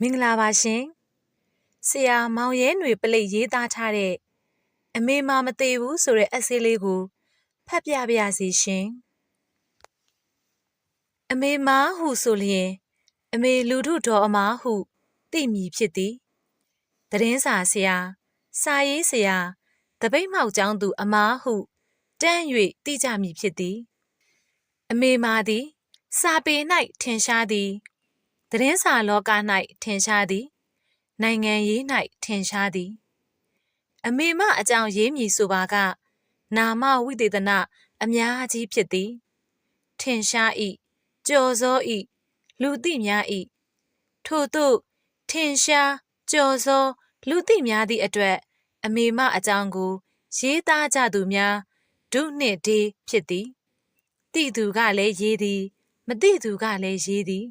မင်္ဂလာပါရှင်ဆရာမောင်ရဲຫນွေပလိတ်ရေးသားထားတဲ့အမေမမသေးဘူးဆိုတဲ့အဆေးလေးကိုဖတ်ပြပါရစေရှင်အမေမဟုဆိုလျင် အမေလူထုတော်အမဟုသိမည်ဖြစ်သည်သတင်းစာဆရာစာရေးဆရာတပိတ်မှောက်ကျောင်းသူအမဟုတန်း၍သိကြမည်ဖြစ်သည် အမေမာသည် စာပေ၌ထင်ရှားသည် သတင်းစာလောက၌ထင်ရှားသည် နိုင်ငံရေး၌ထင်ရှားသည် အမေမအကြောင်းရေးမည်ဆိုပါက နာမဝိသေသနအများကြီးဖြစ်သည် ထင်ရှား၏ကြော်စော၏လူသိများ၏ထို့သို့ထင်ရှားကြော်စောလူသိများသည့်အတွက် အမေမအကြောင်းကို ရေးသားကြသူများဒုနှင့်ဒေးဖြစ်သည်တိသူကလည်းရေးသည် မတိသူကလည်းရေးသည်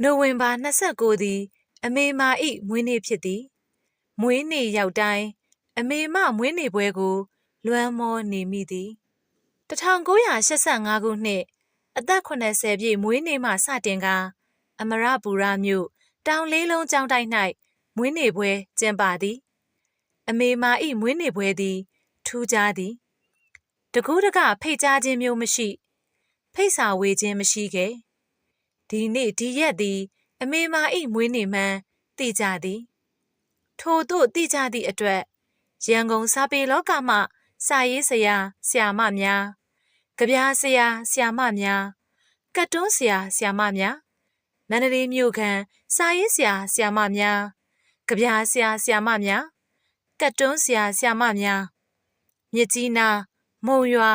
နိုဝင်ဘာ29သည် အမေမာ၏မွေးနေ့ဖြစ်သည် မွေးနေ့ရောက်တိုင်းအမေမမွေးနေ့ပွဲကို လွမ်းမောနေမိသည်1985ခုနှစ်အသက်80ပြည့်မွေးနေ့မှစတင်ကအမရပူရမြို့တောင်လေးလုံးကျောင်းတိုက်၌မွေးနေ့ပွဲကျင်းပသည် အမေမာ၏မွေးနေ့ပွဲသည် ထူးခြားသည်တကူးတကဖိတ်ကြားခြင်းမျိုးမရှိ ဖိတ်စာဝေခြင်းမရှိခဲ့ ဒီနေ့ဒီရက်သည် အမေမာ၏မွေးနေ့မှန်သိကြသည် ထို့သို့သိကြသည့်အတွက်ရန်ကုန်စာပေလောကမှစာရေးဆရာဆရာမများကြပြားဆရာဆရာမများကတ်တွန်းဆရာဆရာမများမန္တလေးမြို့ခံစာရေးဆရာဆရာမများကြပြားဆရာဆရာမများကတ်တွန်းဆရာဆရာမများမြစ်ကြီးနားမုံရွာ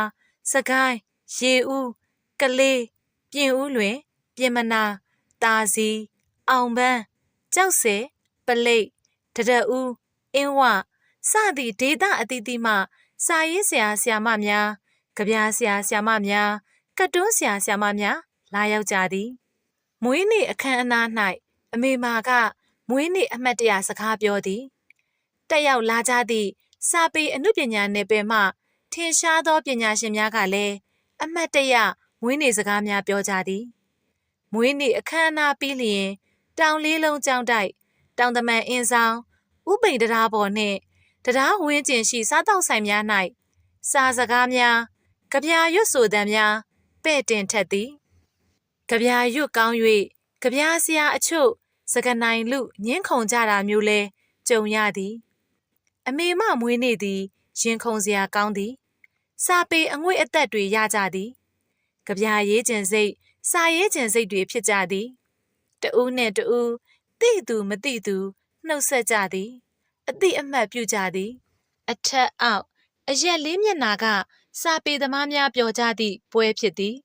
စကိုင်းရေဦးကလေးပြင်ဦးလွင် ပြင်မနာတာစီအောင်ပန်းကြောက်စဲပလိတ်တရဦးအင်းဝစသည့်ဒေသအသီးသီးမှစာရေးဆရာဆရာမများကြပြားဆရာဆရာမများကတ်တွန်းဆရာဆရာမများလာရောက်ကြသည်မွေးနေ့အခမ်းအနား၌အမေမာကမွေးနေ့အမှတ်တရစကားပြောသည်တက်ရောက်လာကြသည့်စာပေအမှုပညာနယ်ပယ်မှထင်ရှားသောပညာရှင်များကလည်းအမှတ်တရမွေးနေ့စကားများပြောကြသည် မွေးနေ့အခမ်းအနားပြီးလျင် တောင်လေးလုံးကျောင်းတိုက်တောင်တမန်အင်းဆောင်ဥပိန်တရားပေါ်နှင့်တရားဝင်းကျင်ရှိစားတောက်ဆိုင်များ၌စာစကားများကြပြာရွတ်ဆိုသံများပဲ့တင်ထက်သည်ကြပြာရွတ်ကောင်း၍ကြပြာဆရာအချို့စကနိုင်လူညင်းခုန်ကြတာမျိုးလဲကြုံရသည် အမေမမွေးနေ့သည်ရင်ခုန်စရာကောင်းသည် စာပေအငွေ့အသက်တွေရကြသည်ကြပြာရေးကျင်စိတ် စာရေးကျင်စိတ်တွေဖြစ်ကြသည်တဦးနှင့်တဦးသိသူမသိသူနှုတ်ဆက်ကြသည် အတိအမှတ်ပြုကြသည် အထက်အောက်အရက်လေးမျက်နာက စာပေသမားများပြောကြသည့်ပွဲဖြစ်သည်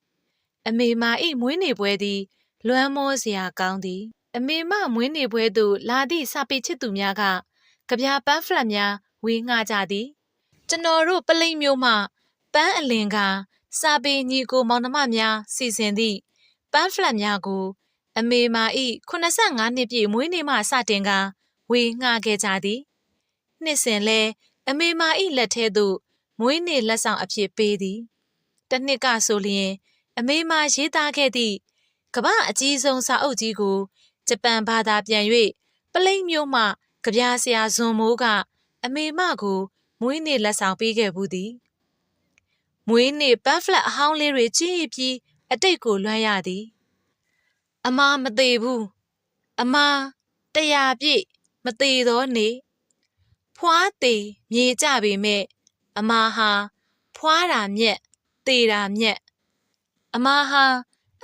အမေမာ၏မွေးနေ့ပွဲသည် လွမ်းမောစရာကောင်းသည် အမေမမွေးနေ့ပွဲသို့လာသည့်စာပေချစ်သူများကကြပြပန်းဖလက်များဝေငှကြသည် ကျွန်တော်တို့ပလိတ်မျိုးမှ ပန်းအလင်က စာပေညီကိုမောင်နှမများစီစဉ်သည့် ပန်းဖလက်များကို အမေမာ၏85နှစ်ပြည့်မွေးနေ့မှစတင်ကဝေငှခဲ့ကြသည်နှစ်စဉ်လဲအမေမာ၏လက်ထဲသို့မွေးနေ့လက်ဆောင်အဖြစ်ပေးသည်တစ်နှစ်ကဆိုလျင် အမေမာရေးသားခဲ့သည့်ကမ္ဘာအကြီးဆုံးစာအုပ်ကြီးကိုဂျပန်ဘာသာပြန်၍ပလိတ်မျိုးမှကြပြာဆရာဇွန်မိုးကအမေမကိုမွေးနေ့လက်ဆောင်ပေးခဲ့ဘူးသည်မွေးနေ့ပန်းဖလက်အဟောင်းလေးတွေကြည့်ပြီး အတိတ်ကိုလွှမ်းရသည် အမားမသေးဘူးအမားတရားပြည့်မသေးသောနေဖွားသေးမြေကြပေမဲ့အမားဟာဖွားတာမြက်သေးတာမြက်အမားဟာ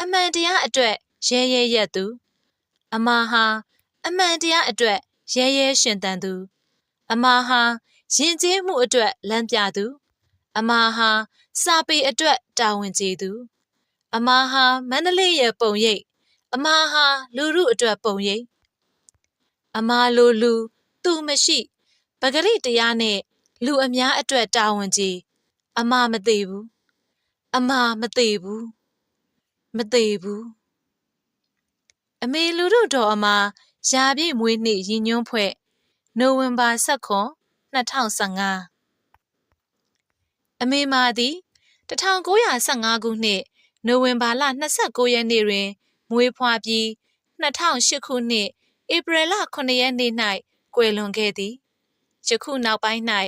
အမှန်တရားအတွက်ရဲရဲရက်သူ အမားဟာအမှန်တရားအတွက်ရဲရဲရှင်တန်သူ အမားဟာယဉ်ကျေးမှုအတွက်လမ်းပြသူ အမားဟာစာပေအတွက်တာဝန်ကျေသူ အမားဟာမန္တလေးရဲ့ပုံရိပ်အမားဟာလူမှုအတွက်ပုံရိပ်အမားလိုလူသူမရှိပဂရိတရားနဲ့လူအများအတွက်တာဝန်ကြီးအမားမသေးဘူးအမားမသေးဘူးမသေးဘူးအမေလူတို့တော်အမားရာပြည့်မွေးနေ့ရည်ညွှန်းဖွဲ့နိုဝင်ဘာ16 2015အမေမာသည်1915ခုနှစ် နိုဝင်ဘာလ29ရက်နေ့တွင် မွေးဖွားပြီး2008ခုနှစ်ဧပြီလ9ရက်နေ့၌ကွယ်လွန်ခဲ့သည်ယခုနောက်ပိုင်း၌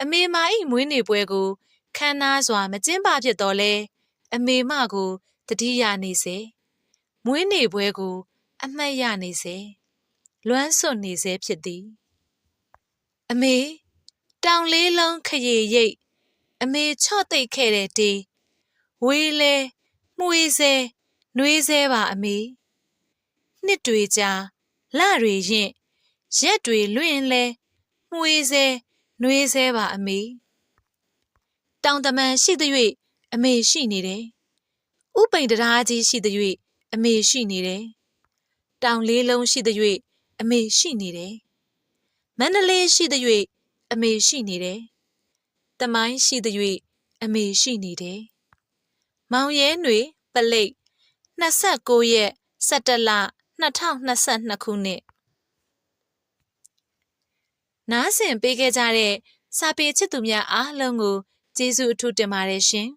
အမေမာ၏မွေးနေ့ပွဲကိုခမ်းနားစွာမကျင်းပဖြစ်တော်လဲအမေမကိုတတိယနေစေမွေးနေ့ပွဲကို အမှတ်ရနေစေလွမ်းဆွနေစေဖြစ်သည် အမေတောင်လေးလုံးခရီရိတ်အမေချော့သိပ်ခဲ့တဲ့တေးဝေးလဲ မှုေးစဲနှွေးစဲပါအမေနှစ်တွေကြာလတွေရင်ရက်တွေလွင့်လဲမှုေးစဲနှွေးစဲပါအမေတောင်တမန်ရှိသည်၍အမေရှိနေတယ်ဥပိန်တရားကြီးရှိသည်၍အမေရှိနေတယ်တောင်လေးလုံးရှိသည်၍အမေရှိနေတယ်မန္တလေးရှိသည်၍အမေရှိနေတယ်တမိုင်းရှိသည်၍အမေရှိနေတယ် မောင်ရဲຫນွေပလိတ်29ရက်17လ2022ခုနှစ်နားဆင်ပေးခဲ့ကြတဲ့စာပေချစ်သူများအားလုံးကိုကျေးဇူးအထူးတင်ပါတယ်ရှင်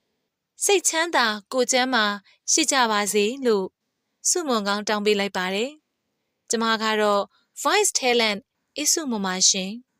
။စိတ်ချမ်းသာကိုယ်ကျန်းမာရှိကြပါစေလို့ဆုမွန်ကောင်းတောင်းပေးလိုက်ပါတယ်။ကျွန်မကတော့ Voice Talent အဆုမမရှင်။